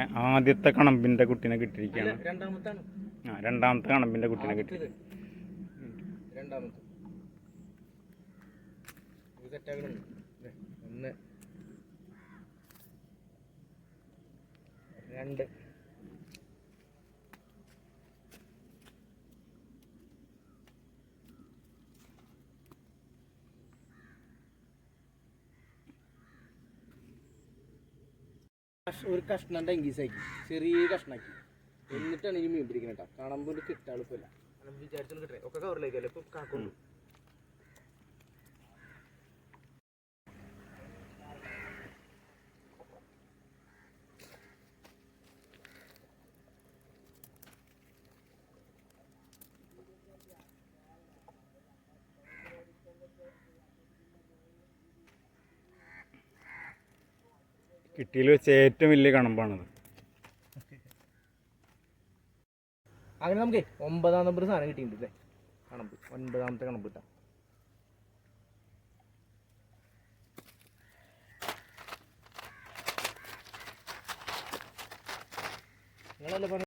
ആദ്യത്തെ കണമ്പിന്റെ കുട്ടീനെ കിട്ടിയിരിക്കുകയാണ്. ആ രണ്ടാമത്തെ കണമ്പിന്റെ കുട്ടീനെ കിട്ടി. രണ്ട്. ഒരു കഷ്ണം ഡെങ്കീസാക്കി ചെറിയ കഷ്ണാക്കി. എന്നിട്ടാണ് ഈ മീൻ പിടിക്കുന്നത് കേട്ടോ കാണുമ്പോൾ കിട്ടാൻ എളുപ്പമില്ല വിചാരിച്ചാൽ കിട്ടേ ഒക്കെ കവറിലേക്കല്ലേ? ഇപ്പൊ കാക്കുള്ളൂ. കിട്ടിയിൽ വെച്ച് ഏറ്റവും വലിയ കണമ്പാണത്. അങ്ങനെ നമുക്ക് ഒമ്പതാം നമ്പർ സാധനം കിട്ടിയിട്ടുണ്ട് കണമ്പ്. ഒൻപതാമത്തെ കണമ്പ് കിട്ടാം നിങ്ങളല്ലേ